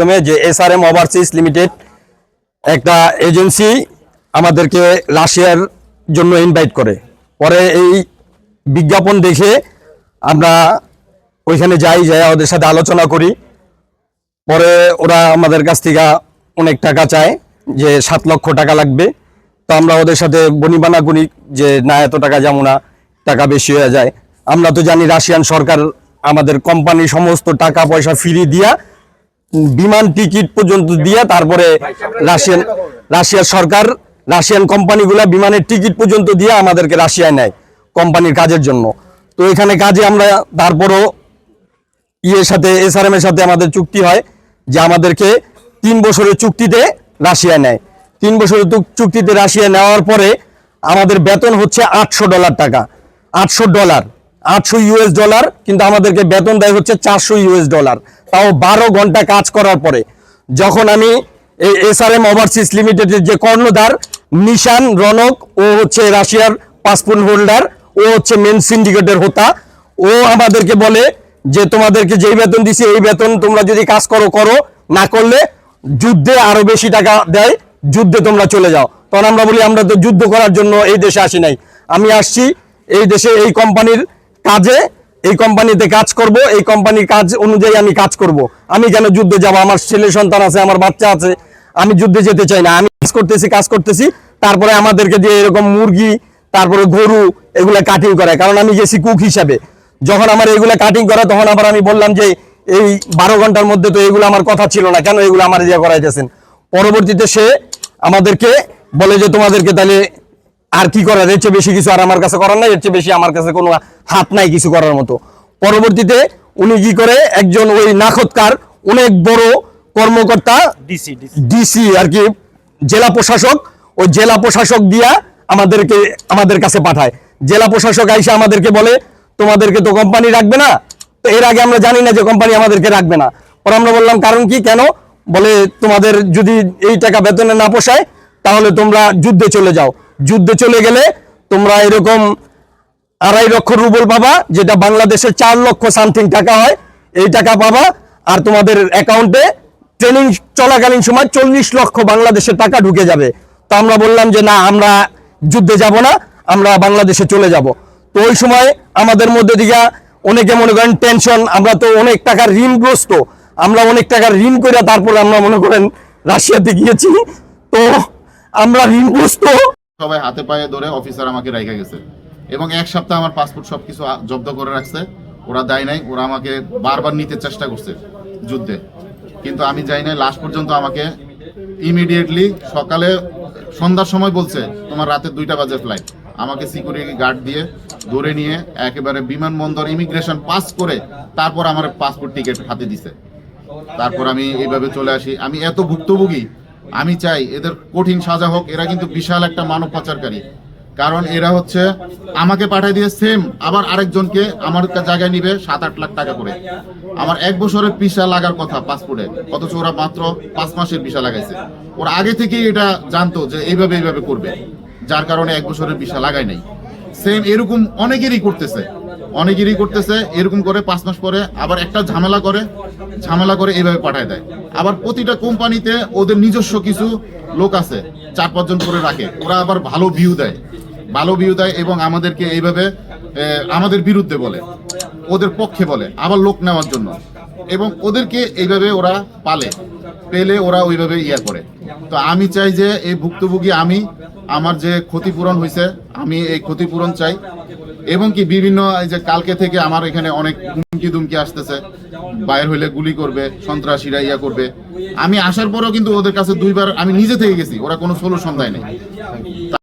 মাধ্যমে যে SRM overseas limited একটা এজেন্সি আমাদেরকে রাশিয়ার জন্য ইনভাইট করে। পরে এই বিজ্ঞাপন দেখে আমরা ওইখানে যাই যাই ওদের সাথে আলোচনা করি। পরে ওরা আমাদের কাছ থেকে অনেক টাকা চায়, যে সাত লক্ষ টাকা লাগবে। তো আমরা ওদের সাথে বনিবানা করি যে, না, এত টাকা যেমন না, টাকা বেশি হয়ে যায়। আমরা তো জানি রাশিয়ান সরকার আমাদের কোম্পানি সমস্ত টাকা পয়সা ফ্রি দিয়া বিমান টিকিট পর্যন্ত দিয়া তারপরে রাশিয়ান, রাশিয়ার সরকার, রাশিয়ান কোম্পানিগুলা বিমানের টিকিট পর্যন্ত দিয়ে আমাদেরকে রাশিয়ায় নেয় কোম্পানির কাজের জন্য। তো এখানে কাজে আমরা তারপরও ইয়ের সাথে এসআরএম এর সাথে আমাদের চুক্তি হয় যে আমাদেরকে তিন বছরের চুক্তিতে রাশিয়া নেয়। তিন বছরের চুক্তিতে রাশিয়া নেওয়ার পরে আমাদের বেতন হচ্ছে আটশো ডলার টাকা। আটশো ডলার, আটশো ইউএস ডলার, কিন্তু আমাদেরকে বেতন দেয় হচ্ছে চারশো ইউএস ডলার। তাও বারো ঘণ্টা কাজ করার পরে, যখন আমি এসআরএম ওভারসিজ লিমিটেডের যে কর্ণধার, নিশান রনক, ও হচ্ছে রাশিয়ার পাসপোর্ট হোল্ডার ও হচ্ছে মেন সিন্ডিকেটের হোতা, ও আমাদেরকে বলে যে তোমাদেরকে যেই বেতন দিছি, এই বেতন তোমরা যদি কাজ করো করো, না করলে যুদ্ধে আরও বেশি টাকা দেয়, যুদ্ধে তোমরা চলে যাও। তখন আমরা বলি, আমরা তো যুদ্ধ করার জন্য এই দেশে আসি নাই। আমি আসছি এই দেশে এই কোম্পানির কাজে এই কোম্পানিতে কাজ করব, এই কোম্পানির কাজ অনুযায়ী আমি কাজ করব। আমি কেন যুদ্ধে যাব, আমার ছেলে সন্তান আছে, আমার বাচ্চা আছে, আমি যুদ্ধে যেতে চাই না। আমি কাজ করতেছি কাজ করতেছি, তারপরে আমাদেরকে দিয়ে এরকম মুরগি, তারপরে গরু, এগুলা কাটিং করে কারণ আমি গেছি কুক হিসাবে। যখন আমার এগুলা কাটিং করে তখন আবার আমি বললাম যে, এই বারো ঘণ্টার মধ্যে তো এগুলো আমার কথা ছিল না, কেন এগুলো আমার ইয়ে করাইতেছেন? পরবর্তীতে সে আমাদেরকে বলে যে, তোমাদেরকে তাহলে আর কি করার? এর চেয়ে বেশি কিছু আর আমার কাছে করার নাই এর চেয়ে বেশি আমার কাছে কোনো হাত নাই কিছু করার মতো। পরবর্তীতে উনি কি করে? একজন ওই নাখতকার অনেক বড় কর্মকর্তা ডিসি আর কি জেলা প্রশাসক ওই জেলা প্রশাসক দিয়া আমাদেরকে আমাদের কাছে পাঠায়। জেলা প্রশাসক আইসা আমাদেরকে বলে তোমাদেরকে তো কোম্পানি রাখবে না। তো এর আগে আমরা জানি না যে কোম্পানি আমাদেরকে রাখবে না। পরে আমরা বললাম কারণ কি? কেন? বলে তোমাদের যদি এই টাকা বেতনে না পোষায় তাহলে তোমরা যুদ্ধে চলে যাও। যুদ্ধে চলে গেলে তোমরা এরকম আড়াই লক্ষ রুবল পাবা, যেটা বাংলাদেশের চার লক্ষ সামথিং টাকা হয়। এই টাকা পাবা, আর তোমাদের অ্যাকাউন্টে ট্রেনিং চলাকালীন সময় চল্লিশ লক্ষ বাংলাদেশের টাকা ঢুকে যাবে। তো আমরা বললাম যে, না, আমরা যুদ্ধে যাব না, আমরা বাংলাদেশে চলে যাব। তো ওই সময় আমাদের মধ্যে দিকে অনেকে মনে করেন টেনশন আমরা তো অনেক টাকার ঋণগ্রস্ত। আমরা অনেক টাকার ঋণ করে তারপরে আমরা মনে করেন রাশিয়াতে গিয়েছি। তো আমরা ঋণগ্রস্ত। সবাই হাতে পায়ে ধরে অফিসার আমাকে রেখে গেছে। এবং এক সপ্তাহ আমার পাসপোর্ট সবকিছু আ- জব্দ করে রাখছে। ওরা দেয় নাই, ওরা আমাকে বারবার নিতে চেষ্টা করছে যুদ্ধে। কিন্তু আমি যাই নাই লাস্ট পর্যন্ত আমাকে ইমিডিয়েটলি সকালে, সন্ধ্যার সময় বলছে, তোমার রাতে দুইটা বাজে ফ্লাইট আমাকে সিকিউরিটি গার্ড দিয়ে ধরে নিয়ে একেবারে বিমানবন্দর ইমিগ্রেশন পাস করে তারপর আমার পাসপোর্ট টিকিট হাতে দিছে। তারপর আমি এইভাবে চলে আসি। আমি এত ভুক্তভোগী আমি চাই এদের কঠিন সাজা হোক, এরা কিন্তু বিশাল একটা মানব পাচারকারী। কারণ এরা হচ্ছে আমাকে পাঠিয়ে দিয়ে সেম আবার আরেকজনকে আমার জায়গায় নিবে সাত আট লাখ টাকা করে। আমার এক বছরের পিসা লাগার কথা পাসপোর্টে অথচ ওরা মাত্র পাঁচ মাসের পিসা লাগাইছে। ওরা আগে থেকেই এটা জানতো যে এইভাবে এইভাবে করবে, যার কারণে এক বছরের পিসা লাগাই নাই। সেম এরকম অনেকেরই করতেছে। অনেকেরই করতেছে, এরকম করে পাঁচ মাস পরে আবার একটা ঝামেলা করে ঝামেলা করে এইভাবে পাঠায় দেয়। আবার প্রতিটা কোম্পানিতে ওদের নিজস্ব কিছু লোক আছে, চার পাঁচজন করে রাখে। ওরা আবার ভালো ভিউ দেয়। ভালো ভিউ দেয় এবং আমাদেরকে এইভাবে আমাদের বিরুদ্ধে বলে, ওদের পক্ষে বলে, আবার লোক নেওয়ার জন্য। এবং ওদেরকে এইভাবে ওরা পালে, পেলে ওরা ওইভাবে ইয়া করে। তো আমি চাই যে এই ভুক্তভোগী আমি, আমার যে ক্ষতিপূরণ হয়েছে আমি এই ক্ষতিপূরণ চাই। এবং কি বিভিন্ন, এই যে কালকে থেকে আমার এখানে অনেক হুমকি দুমকি আসতেছে। বাইর হইলে গুলি করবে, সন্ত্রাসীরা ইয়া করবে। আমি আসার পরেও কিন্তু ওদের কাছে দুইবার আমি নিজে থেকে গেছি, ওরা কোনো সলিউশন দেয় নাই।